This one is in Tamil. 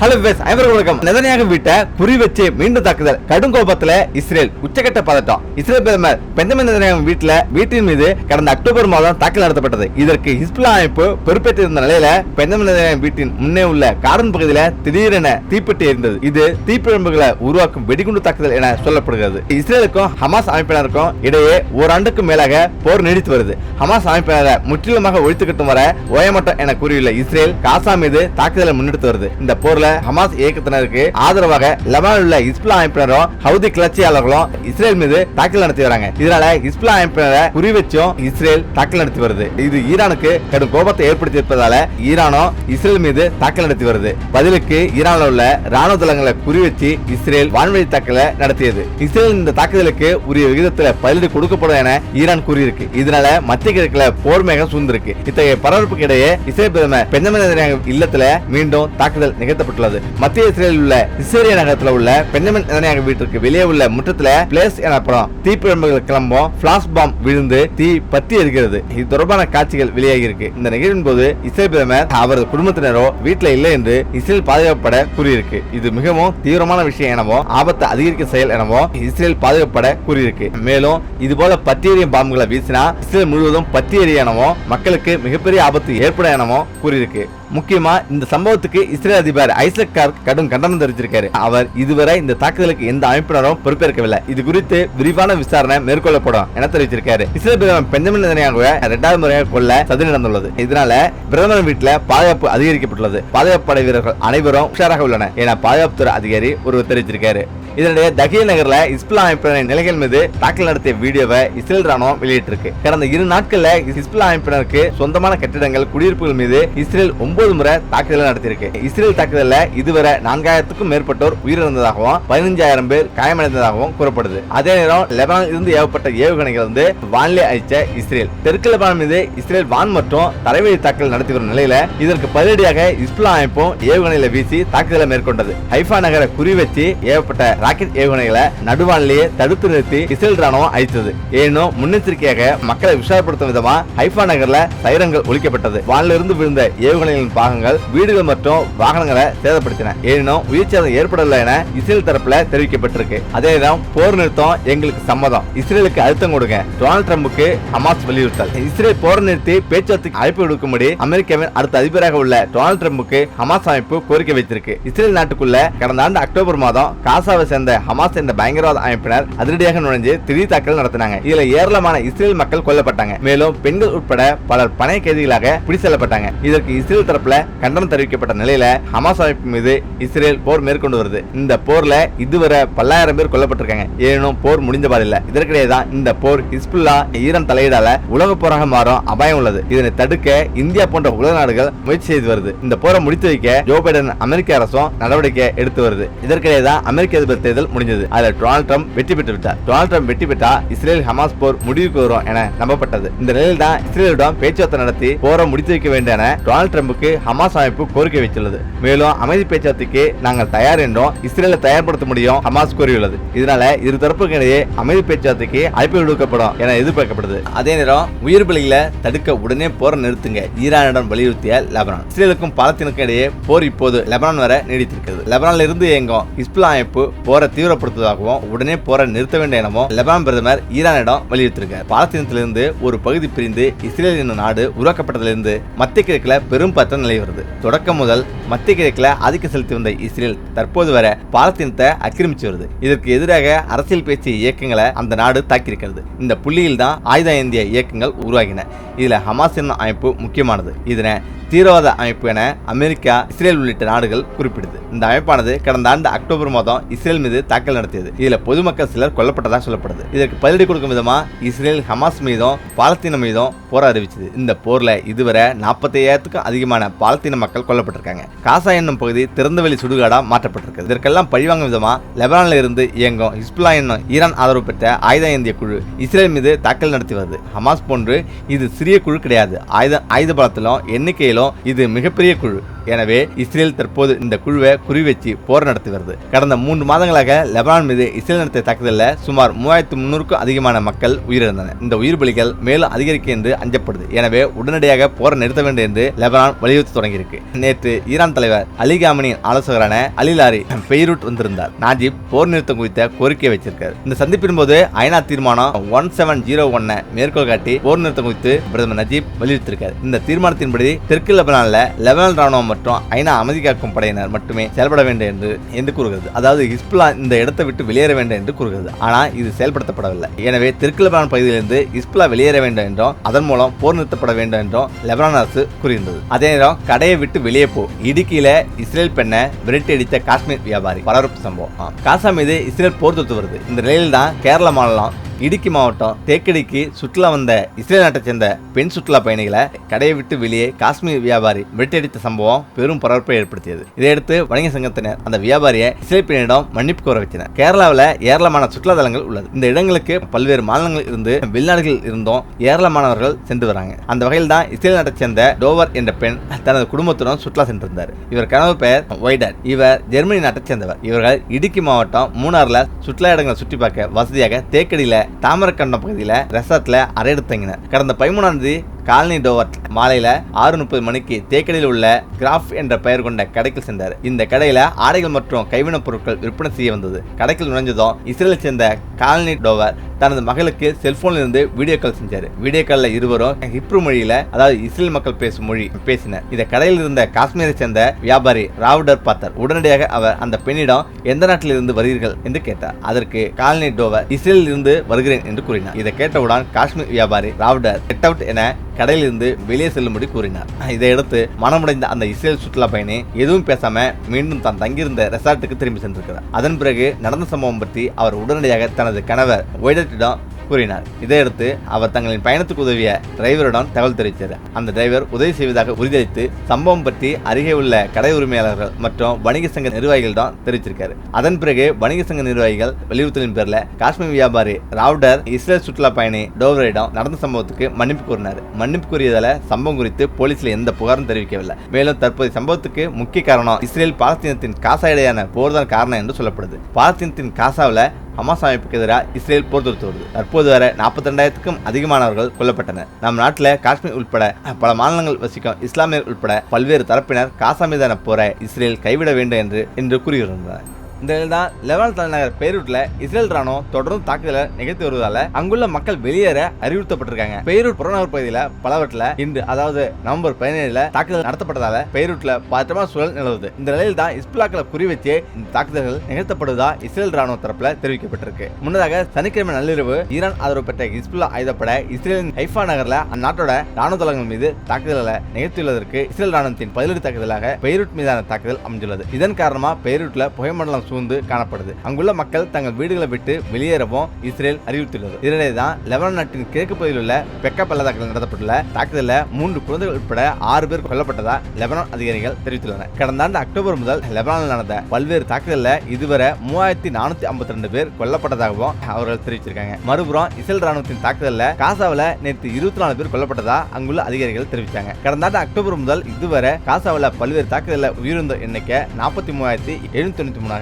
ஹலோ பேஸ் ஐவரும் வணக்கம். நெதனியாக வீட்டை குறி வச்சு மீண்டும் தாக்குதல். கடும் கோபத்துல இஸ்ரேல் உச்சகட்ட பதட்டம். இஸ்ரேல் பிரதமர் பெஞ்சமின் நெதனியாக வீட்டுல வீட்டின் மீது கடந்த அக்டோபர் மாதம் தாக்கல் நடத்தப்பட்டது. இதற்கு ஹிஸ்புல்லா அமைப்பு பொறுப்பேற்றிருந்த நிலையில பெஞ்சமின் நெதனியாக வீட்டின் முன்னே உள்ள காரன் பகுதியில திடீரென தீப்பெட்டி எரிந்தது. இது தீப்பிழம்புகளை உருவாக்கும் வெடிகுண்டு தாக்குதல் என சொல்லப்படுகிறது. இஸ்ரேலுக்கும் ஹமாஸ் அமைப்பினருக்கும் இடையே ஓராண்டுக்கு மேலாக போர் நீடித்து வருது. ஹமாஸ் அமைப்பினரை முற்றிலுமாக ஒழித்துக்கட்டும் வர ஓயமட்டம் என கூறியுள்ள இஸ்ரேல் காசா மீது தாக்குதலை முன்னெடுத்து வருது. இந்த போர்ல ஹமாஸ் இயக்கத்தினருக்கு ஆதரவாக லெபனானில் உள்ள இஸ்புல்லா அமைப்பினரும் ஹவுதி கிளர்ச்சியாளர்களும் இஸ்ரேல் மீது தாக்கல் நடத்தி வராங்க. இதனால இஸ்புல்லா அமைப்பினரை குறி வச்சும் இஸ்ரேல் தாக்கல் நடத்தி வருது. இது ஈரானுக்கு கடும் கோபத்தை ஏற்படுத்தி இருப்பதால ஈரானும் இஸ்ரேல் மீது தாக்கல் நடத்தி வருது. பதிலுக்கு ஈரானில் உள்ள ராணுவ தளங்களை குறி வச்சு இஸ்ரேல் வான்வழி தாக்கலை நடத்தியது. இஸ்ரேல் இந்த தாக்குதலுக்கு உரிய விகிதத்தில் பதிலடி கொடுக்கப்படும் என ஈரான் கூறியிருக்கு. இதனால மத்திய கிழக்குல போர் மேகம் சூழ்ந்திருக்கு. இத்தகைய பரபரப்புக்கு இடையே இஸ்ரேல் பிரதமர் பெஞ்சமின் இல்லத்துல மீண்டும் தாக்குதல் நிகழ்த்தப்பட்டுள்ளது மத்திய இஸ்ரேலில் உள்ள இஸ்ரேலிய நகரத்தில் உள்ள பெண்ணமின் எதனையாக வீட்டிற்கு வெளியே உள்ள முற்றத்தில் பிளேஸ் எனப்படும் தீப்பிழம்புகள் கிளம்பும் பிளாஸ் பாம் விழுந்து தீ பத்தி எரிக்கிறது இது தொடர்பான காட்சிகள் வெளியாகி இருக்கு இந்த நிகழ்வின் போது இஸ்ரேல் பிரதமர் அவரது குடும்பத்தினரோ வீட்டில் இல்லை என்று இஸ்ரேல் பாதுகாப்பட கூறியிருக்கு. இது மிகவும் தீவிரமான விஷயம் எனவும் ஆபத்தை அதிகரிக்க செயல் எனவும் இஸ்ரேல் பாதுகாப்பட கூறியிருக்கு. மேலும் இது போல பத்தி பாம்புகளை வீசினா இஸ்ரேல் முழுவதும் பத்தி எறிய எனவும் மக்களுக்கு மிகப்பெரிய ஆபத்து ஏற்படும் எனவும் கூறியிருக்கு. முக்கியமா இந்த சம்பவத்துக்கு இஸ்ரேல் அதிபர் ஐசக் கார்க் கடும் கண்டனம் தெரிவிச்சிருக்காரு. அவர் இதுவரை இந்த தாக்குதலுக்கு எந்த அமைப்பினரும் பொறுப்பேற்கவில்லை. இது குறித்து விரிவான விசாரணை மேற்கொள்ளப்படும் என தெரிவிச்சிருக்காரு. இஸ்ரேல் பிரதமர் பெஞ்சமின் நெதன்யாகுவை இரண்டாவது முறையாக கொல்ல சதி நடந்துள்ளது இதனால பிரதமர் வீட்டுல பாதுகாப்பு அதிகரிக்கப்பட்டுள்ளது. பாதுகாப்பு படை வீரர்கள் அனைவரும் உஷாராக உள்ளனர் என பாதுகாப்புத்துறை அதிகாரி ஒருவர் தெரிவிச்சிருக்காரு. இதனுடைய தகிய நகர்ல இஸ்புல்லா அமைப்பினரின் நிலைகள் மீது தாக்கல் நடத்திய வீடியோவை இஸ்ரேல் ராணுவம் வெளியிட்டிருக்கு. கடந்த இரு நாட்கள்ல இஸ்புல்லா அமைப்பினருக்கு சொந்தமான கட்டிடங்கள் குடியிருப்புகள் மீது இஸ்ரேல் ஒன்பது முறை தாக்குதல் நடத்தியிருக்கு. இஸ்ரேல் தாக்குதல்ல இதுவரை நான்காயிரத்துக்கும் மேற்பட்டோர் உயிரிழந்ததாகவும் பதினஞ்சாயிரம் பேர் காயமடைந்ததாகவும் கூறப்படுது. அதே நேரம் லெபனான் இருந்து ஏவப்பட்ட ஏவுகணைகள் வந்து வானிலை அழிச்ச இஸ்ரேல். தெற்கு லெபனான் மீது இஸ்ரேல் வான் மற்றும் தரைவழி தாக்கல் நடத்தி வரும் நிலையில இதற்கு பதிலடியாக இஸ்புல்லா அமைப்பும் ஏவுகணையில வீசி தாக்குதலை மேற்கொண்டது. ஹைஃபா நகரை குறி வச்சு ஏவப்பட்ட ராக்கெட் ஏவுகணைகளை நடுவானிலேயே தடுத்து நிறுத்தி இஸ்ரேல் ராணுவம் அழித்தது. ஏனும் முன்னெச்சரிக்கையாக மக்களை உஷாரப்படுத்தும் விதமா ஹைஃபா நகர்ல சைரங்கள் ஒழிக்கப்பட்டது. வானிலிருந்து விழுந்த ஏவுகணைகளின் பாகங்கள் வீடுகள் மற்றும் வாகனங்களை சேதப்படுத்தின. எனினும் உயிர் சேதம் ஏற்படவில்லை என இஸ்ரேல் தரப்புல தெரிவிக்கப்பட்டிருக்கு. அதே நேரம் போர் நிறுத்தம் எங்களுக்கு சம்மதம். இஸ்ரேலுக்கு அழுத்தம் கொடுங்க. டொனால்ட் ட்ரம்புக்கு ஹமாஸ் வலியுறுத்தல். இஸ்ரேல் போர் நிறுத்தி பேச்சுவார்த்தைக்கு அழைப்பு விடுக்கும்படி அமெரிக்காவின் அடுத்த அதிபராக உள்ள டொனால்ட் ட்ரம்புக்கு ஹமாஸ் அமைப்பு கோரிக்கை வைத்திருக்கு. இஸ்ரேல் நாட்டுக்குள்ள கடந்த ஆண்டு அக்டோபர் மாதம் காசாவை சேர்ந்த ஹமாஸ் என்ற பயங்கரவாத அமைப்பினர் அதிரடியாக நுழைஞ்சு திடீர் தாக்கல் நடத்தினாங்க. இதுல ஏராளமான இஸ்ரேல் மக்கள் கொல்லப்பட்டாங்க. மேலும் பெண்கள் உட்பட பலர் பணைய கைதிகளாக பிடி செல்லப்பட்டாங்க. இதற்கு இஸ்ரேல் தரப்புல கண்டனம் தெரிவிக்கப்பட்ட நிலையில ஹமாஸ் அமைப்பு மீது இஸ்ரேல் போர் மேற்கொண்டு வருது. இந்த போர்ல இதுவரை பல்லாயிரம் பேர் கொல்லப்பட்டிருக்காங்க. ஏனும் போர் முடிந்த பாடில்ல இதற்கிடையே தான் இந்த போர் ஹிஸ்புல்லா ஈரான் தலையீடால உலக போராக மாறும் அபாயம் உள்ளது. இதனை தடுக்க இந்தியா போன்ற உலக நாடுகள் முயற்சி செய்து வருது. இந்த போரை முடித்து வைக்க ஜோ பைடன் அமெரிக்க அரசும் நடவடிக்கை எடுத்து வருது. இதற்கிடையே தான் அமெரிக்க அதிபர் தேர்தல் முடிஞ்சது. அதுல டொனால்ட் ட்ரம்ப் வெற்றி பெற்று விட்டார். டொனால்ட் ட்ரம்ப் வெற்றி பெற்றா இஸ்ரேல் ஹமாஸ் போர் முடிவுக்கு வரும் என நம்பப்பட்டது. இந்த நிலையில் தான் இஸ்ரேலிடம் பேச்சுவார்த்தை நடத்தி போரை முடித்து வைக்க வேண்டும் என டொனால்ட் ட்ரம்புக்கு ஹமாஸ் அமைப்பு கோரிக்கை வைத்துள்ளது. மேலும் அமைதி பேச்சுவார்த்தைக்கு நாங்கள் தயார் என்றும் இஸ்ரேலை தயார்படுத்த முடியும் ஹமாஸ் கூறியுள்ளது. இதனால இரு தரப்புக்கு இடையே அமைதி பேச்சுவார்த்தைக்கு அழைப்பு விடுக்கப்படும் என எதிர்பார்க்கப்படுது. அதே நேரம் உயிர் பலிகளை தடுக்க உடனே போரை நிறுத்துங்க. ஈரானிடம் வலியுறுத்திய லெபனான். இஸ்ரேலுக்கும் பாலத்தினுக்கும் இடையே போர் இப்போது லெபனான் வர நீடித்திருக்கிறது. லெபனான்ல இருந்து இயங்கும் இஸ்புல்லா அமைப்பு போர் தீவிரப்படுத்துவதாகவும் உடனே போரை நிறுத்த வேண்டும் எனவும் லெபான் பிரதமர் ஈரானிடம் வலியுறுத்திருக்கார் பாலத்தீனத்திலிருந்து ஒரு பகுதி பிரிந்து இஸ்ரேல் என்னும் நாடு உருவாக்கப்பட்டதிலிருந்து மத்திய கிழக்கில் பெரும் பற்றம் நிலை வருது. தொடக்கம் முதல் மத்திய கிழக்கில் ஆதிக்கம் செலுத்தி வந்த இஸ்ரேல் தற்போது வரை பாலஸ்தீனத்தை ஆக்கிரமிச்சு வருது. இதற்கு எதிராக அரசியல் பேச்சு இயக்கங்களை அந்த நாடு தாக்கியிருக்கிறது. இந்த புள்ளியில் தான் ஆயுத இந்திய இயக்கங்கள் உருவாகின. இதில் ஹமாஸ் என்னும் அமைப்பு முக்கியமானது. இதனை தீவிரவாத அமைப்பு என அமெரிக்கா இஸ்ரேல் உள்ளிட்ட நாடுகள் குறிப்பிடுது. இந்த அமைப்பானது கடந்த ஆண்டு அக்டோபர் மாதம் இஸ்ரேல் மீது தாக்கல் நடத்தியது. இதில் பொதுமக்கள் சிலர் கொல்லப்பட்டதாக சொல்லப்படுது. இதற்கு பதிலடி கொடுக்கும் விதமா இஸ்ரேல் ஹமாஸ் மீதும் பாலத்தீனம் மீதும் போர் அறிவிச்சது. இந்த போர்ல இதுவரை நாற்பத்தி ஐயாயிரத்துக்கும் அதிகமான பாலத்தீன மக்கள் கொல்லப்பட்டிருக்காங்க. காசா என்னும் பகுதி திறந்தவெளி சுடுகாடா மாற்றப்பட்டிருக்கு. இதற்கெல்லாம் பழிவாங்கும் விதமா லெபனானில் இருந்து இயங்கும் ஹிஸ்புல்லா என்னும் ஈரான் ஆதரவு பெற்ற ஆயுத இந்திய குழு இஸ்ரேல் மீது தாக்கல் நடத்தி வருது. ஹமாஸ் போன்று இது சிறிய குழு கிடையாது. ஆயுத ஆயுத பலத்திலும் எண்ணிக்கையிலும் இது மிகப்பெரிய குழு. எனவே இஸ்ரேல் தற்போது இந்த குழுவை குறிவச்சு போர் நடத்தி வருது. கடந்த மூன்று மாதங்களாக லெபனான் மீது இஸ்ரேல் நடத்திய தாக்குதலில் சுமார் மூவாயிரத்து முன்னூறுக்கும் அதிகமான மக்கள் உயிரிழந்தனர். இந்த உயிர் பலிகள் மேலும் அதிகரிக்கும் என்று அஞ்சப்படுது. எனவே உடனடியாக போரை நிறுத்த வேண்டும் என்று லெபனான் வலியுறுத்தி தொடங்கியிருக்கு. நேற்று ஈரான் தலைவர் அலி காமனியின் ஆலோசகரான அலிலாரி பெய்ரூட் வந்திருந்தார். நாஜிப் போர் நிறுத்தம் குறித்த கோரிக்கை வச்சிருக்கார் இந்த சந்திப்பின் போது ஐநா தீர்மானம் ஒன் செவன் ஜீரோ ஒன்னை மேற்கோள் காட்டி போர் நிறுத்தம் குறித்து பிரதமர் நஜீப் வலியுறுத்திருக்காரு இந்த தீர்மானத்தின்படி தெற்கு லெபனான்ல லெபனான் ராணுவம் மற்றும் ஐநா அமைதி காக்கும் படையினர் மட்டுமே செயல்பட வேண்டும் என்று என்று கூறுகிறது. அதாவது ஹிஸ்புல்லா இந்த இடத்தை விட்டு வெளியேற வேண்டும் என்று கூறுகிறது. ஆனால் இது செயல்படுத்தப்படவில்லை. எனவே தெற்கு லெபனான் பகுதியிலிருந்து ஹிஸ்புல்லா வெளியேற வேண்டும் என்றும் அதன் மூலம் போர் நிறுத்தப்பட வேண்டும் என்றும் லெபனான் அரசு கூறியிருந்தது. அதே நேரம் கடையை விட்டு வெளியே போ. இடுக்கியில இஸ்ரேல் பெண்ணை விரட்டி அடித்த காஷ்மீர் வியாபாரி. பரபரப்பு சம்பவம். காசா மீது இஸ்ரேல் போர் தொத்து வருது இந்த நிலையில் தான் கேரள மாநிலம் இடுக்கி மாவட்டம் தேக்கடிக்கு சுற்றுலா வந்த இஸ்ரேல் நாட்டை சேர்ந்த பெண் சுற்றுலா பயணிகளை கடையை விட்டு வெளியே காஷ்மீர் வியாபாரி வெட்டடித்த சம்பவம் பெரும் பரபரப்பை ஏற்படுத்தியது. இதையடுத்து வணிக சங்கத்தினர் அந்த வியாபாரியை இஸ்ரேல் பெண்ணிடம் மன்னிப்பு கோர வச்சனர் கேரளாவில் ஏராளமான சுற்றுலா தலங்கள் உள்ளது. இந்த இடங்களுக்கு பல்வேறு மாநிலங்களில் இருந்து வெளிநாடுகளில் இருந்தும் ஏராளமானவர்கள் சென்று வராங்க. அந்த வகையில் தான் இஸ்ரேல் நாட்டை சேர்ந்த டோவர் என்ற பெண் தனது குடும்பத்துடன் சுற்றுலா சென்றிருந்தார். இவர் கனவு பெயர் ஒய்டர் இவர் ஜெர்மனி நாட்டை சேர்ந்தவர். இவர்கள் இடுக்கி மாவட்டம் மூணாறுல சுற்றுலா இடங்களை சுற்றி பார்க்க வசதியாக தேக்கடியில் தாமரக்கண்டம் பகுதியில் ரெசார்ட்ல அறையெடுத்து தங்கினர். கடந்த பதிமூணாம் தேதி காலனி டோவர் மாலையில ஆறு முப்பது மணிக்கு தேக்கடியில் உள்ள கிராஃப் என்ற பெயர் கொண்ட கடைக்கு சென்றார். இந்த கடையில ஆடைகள் மற்றும் கைவினைப் பொருட்கள் விற்பனை செய்ய வந்தது. கடைக்கில் நுழைஞ்சதும் இஸ்ரேலை சேர்ந்த காலனி டோவர் தனது மகளுக்கு செல்போன்ல இருந்து வீடியோ கால் செஞ்சாரு. வீடியோ கால்ல இருவரும் ஹிப்ரு மொழியில அதாவது இஸ்ரேல் மக்கள் பேசும் மொழி பேசினர். இந்த கடையில் இருந்த காஷ்மீரை சேர்ந்த வியாபாரி ராவுடர் பார்த்தார். உடனடியாக அவர் அந்த பெண்ணிடம் எந்த நாட்டில் இருந்து வருகிறீர்கள்? என்று கேட்டார். அதற்கு காலனி டோவர் இஸ்ரேலில் இருந்து வருகிறேன் என்று கூறினார். இதை கேட்டவுடன் காஷ்மீர் வியாபாரி ராவுடர் கெட் அவுட் என கடையிலிருந்து வெளியே செல்லும்படி கூறினார். இதையடுத்து மனமுடைந்த அந்த இஸ்ரேல் சுற்றுலா பயணி எதுவும் பேசாம மீண்டும் தான் தங்கியிருந்த ரெசார்ட்டுக்கு திரும்பி சென்றிருக்கிறார். அதன் பிறகு நடந்த சம்பவம் பற்றி அவர் உடனடியாக தனது கணவர் ஒய்டட்டிடம் கூறினார். இதையடுத்து அவர் தங்களின் பயணத்துக்கு உதவிய டிரைவரிடம் தகவல் தெரிவித்தார். அந்த டிரைவர் உதவி செய்வதாக உறுதியளித்து சம்பவம் பற்றி அருகே உள்ள கடை உரிமையாளர்கள் மற்றும் வணிக சங்க நிர்வாகிகளிடம் தெரிவித்திருக்காரு. அதன் பிறகு வணிக சங்க நிர்வாகிகள் வலியுறுத்தலின் பேரில் காஷ்மீர் வியாபாரி ராவ்டர் இஸ்ரேல் சுற்றுலா பயணி டோவரிடம் நடந்த சம்பவத்துக்கு மன்னிப்பு கூறினார் மன்னிப்பு கூறியதால சம்பவம் குறித்து போலீஸில் எந்த புகாரும் தெரிவிக்கவில்லை. மேலும் தற்போதைய சம்பவத்துக்கு முக்கிய காரணம் இஸ்ரேல் பாலஸ்தீனத்தின் காசா இடையான போர்தான் காரணம் என்று சொல்லப்படுது. பாலஸ்தீனத்தின் காசாவில் ஹமாஸ் அமைப்புக்கு எதிராக இஸ்ரேல் போர் தொடுத்து வருது. தற்போது வரை நாற்பத்தி ரெண்டாயிரத்துக்கும் அதிகமானவர்கள் கொல்லப்பட்டனர். நம் நாட்டில் காஷ்மீர் உட்பட பல மாநிலங்கள் வசிக்கும் இஸ்லாமியர் உட்பட பல்வேறு தரப்பினர் காசா மீதான போரை இஸ்ரேல் கைவிட வேண்டும் என்று என்று கூறியிருந்தனர். இந்த நிலையில் தான் லெபனான் தலைநகர் பெய்ரூட்ல இஸ்ரேல் ராணுவம் தொடர்ந்து தாக்குதலை நிகழ்த்தி வருவதால அங்குள்ள மக்கள் வெளியேற அறிவுறுத்தப்பட்டிருக்காங்க. பெய்ரூட் புறநகர் பகுதியில் பலவற்றில் இன்று அதாவது நவம்பர் பதினேழுல தாக்குதல் நடத்தப்பட்டதால பெய்ரூட்ல பதற்றமான சூழல் நிலவுது. இந்த நிலையில் தான் குறி குறிவச்சு இந்த தாக்குதல்கள் நிகழ்த்தப்படுவதா இஸ்ரேல் ராணுவ தரப்புல தெரிவிக்கப்பட்டிருக்கு. முன்னதாக சனிக்கிழமை நள்ளிரவு ஈரான் ஆதரவு பெற்ற ஹிஸ்புல்லா ஆயுதப்பட இஸ்ரேலின் ஹைஃபா நகர்ல அந்நாட்டோட ராணுவ தளங்கள் மீது தாக்குதலை நிகழ்த்தியுள்ளதற்கு இஸ்ரேல் ராணுவத்தின் பதிலடி தாக்குதலாக பெய்ரூட் மீதான தாக்குதல் அமைந்துள்ளது. இதன் காரணமா பெய்ரூட்ல புகைமண்டலம் சூழ்ந்து காணப்படுது. அங்குள்ள மக்கள் தங்கள் வீடுகளை விட்டு வெளியேறவும் இஸ்ரேல் அறிவித்துள்ளது இதனிடையே தான் லெபனான் நாட்டின் கிழக்கு பகுதியில் உள்ள பெக்க பள்ளத்தாக்கில் நடத்தப்பட்டுள்ள தாக்குதலில் மூன்று குழந்தைகள் உட்பட ஆறு பேர் கொல்லப்பட்டதா லெபனான் அதிகாரிகள் தெரிவித்துள்ளனர். கடந்த ஆண்டு அக்டோபர் முதல் லெபனானில் நடந்த பல்வேறு தாக்குதலில் இதுவரை மூவாயிரத்தி நானூத்தி ஐம்பத்தி ரெண்டு பேர் கொல்லப்பட்டதாகவும் அவர்கள் தெரிவிச்சிருக்காங்க மறுபுறம் இஸ்ரேல் ராணுவத்தின் தாக்குதலில் காசாவில் நேற்று இருபத்தி நாலு பேர் கொல்லப்பட்டதா அங்குள்ள அதிகாரிகள் தெரிவித்தாங்க. கடந்த ஆண்டு அக்டோபர் முதல் இதுவரை காசாவில் பல்வேறு தாக்குதலில் உயிரிழந்த எண்ணிக்கை நாற்பத்தி மூவாயிரத்தி எழுநூத்தி தொண்ணூத்தி மூணாக